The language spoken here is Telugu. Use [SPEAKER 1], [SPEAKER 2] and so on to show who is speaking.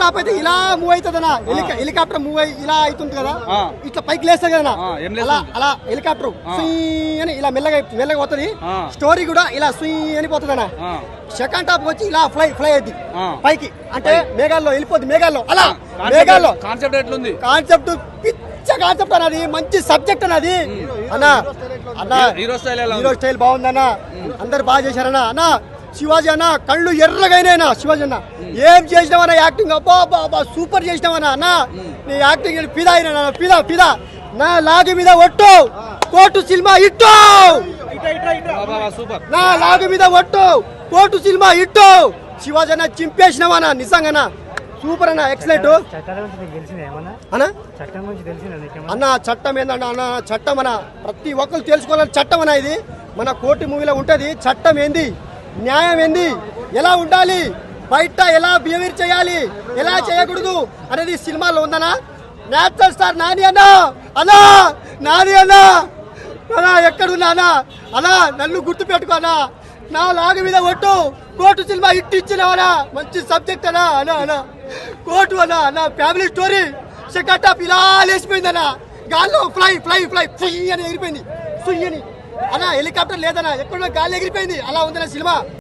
[SPEAKER 1] టాప్ అయితే ఇలా మూవ్ అవుతుందన్న హెలికా హెలికాప్టర్ మూవ్ అయ్యి ఇలా అవుతుంది కదా. ఇట్లా పైకి లేస్తుంది కదా అలా? అలా హెలికాప్టర్ అని ఇలా మెల్లగా మెల్లగా పోతుంది. స్టోరీ కూడా ఇలా సుయ్ అని పోతుంది అన్న.
[SPEAKER 2] ఆ.
[SPEAKER 1] సెకండ్ టాప్ వచ్చి ఇలా ఫ్లై ఫ్లై అయింది. పైకి. అంటే మేఘాల్లో వెళ్ళిపోద్ది. మేఘాల్లో. అలా. మేఘాల్లో.
[SPEAKER 2] కాన్సెప్ట్ ఎట్లుంది?
[SPEAKER 1] కాన్సెప్ట్ పిచ్చ కాన్సెప్ట్ అన్నది మంచి సబ్జెక్ట్ అన్నది అన్న. అన్న.
[SPEAKER 2] హీరో స్టైల్
[SPEAKER 1] హీరో స్టైల్ బాగుందన్న అందరు బాగా చేశారన్న. అన్న. శివాజీ అన్న కళ్ళు ఎర్రగైనా శివాజీ అన్న ఏం చేసినావన్నా యాక్టింగ్? అబ్బా అబ్బా సూపర్ చేసినావన్నా? అన్న నీ యాక్టింగ్ ఫిదా అయినా ఫిదా ఫిదా. నా లాగి మీద ఒట్టు. కోటు సినిమా ఇట్టు. నా లాగి మీద ఒట్టు. కోటు సినిమా ఇట్టు. శివాజీ అన్న చింపేసినావన్న నిజంగా సూపర్ అన్న ఎక్సలెంట్. అన్నా?
[SPEAKER 3] చట్టం
[SPEAKER 1] అన్న చట్టం ఏందన్న? అన్న చట్టం అన్న? ప్రతి ఒక్కరు తెలుసుకోవాలని చట్టం అన్న ఇది. మన కోర్టు మూవీలో ఉంటుంది. చట్టం ఏంది? న్యాయం ఏంది? ఎలా ఉండాలి? బయట ఎలా బిహేవియర్ చేయాలి? ఎలా చేయకూడదు అనేది సినిమాలో ఉందనా? నేచురల్ స్టార్ నాని అన్నా! అన్నా! నాని అన్న! అన్నా ఎక్కడున్నా అన్నా? అన్నా నన్ను గుర్తు పెట్టుకో నా లాగ మీద ఒట్టు! కోర్టు సినిమా ఇట్టి ఇచ్చినవనా మంచి సబ్జెక్ట్ అనా అనా అనా కోర్టు అనా నా ఫ్యామిలీ స్టోరీ సెకండ్ హాఫ్ ఇలా లేచిపోయిందనా గాల్లో ఫ్లై ఫ్లై ఫ్లై ఫ్లై అని ఎగిరిపోయింది. అని అలా అన్న హెలికాప్టర్ లేదన్నా ఎక్కడో గాలి ఎగిరిపోయింది. అలా ఉందన్న సినిమా.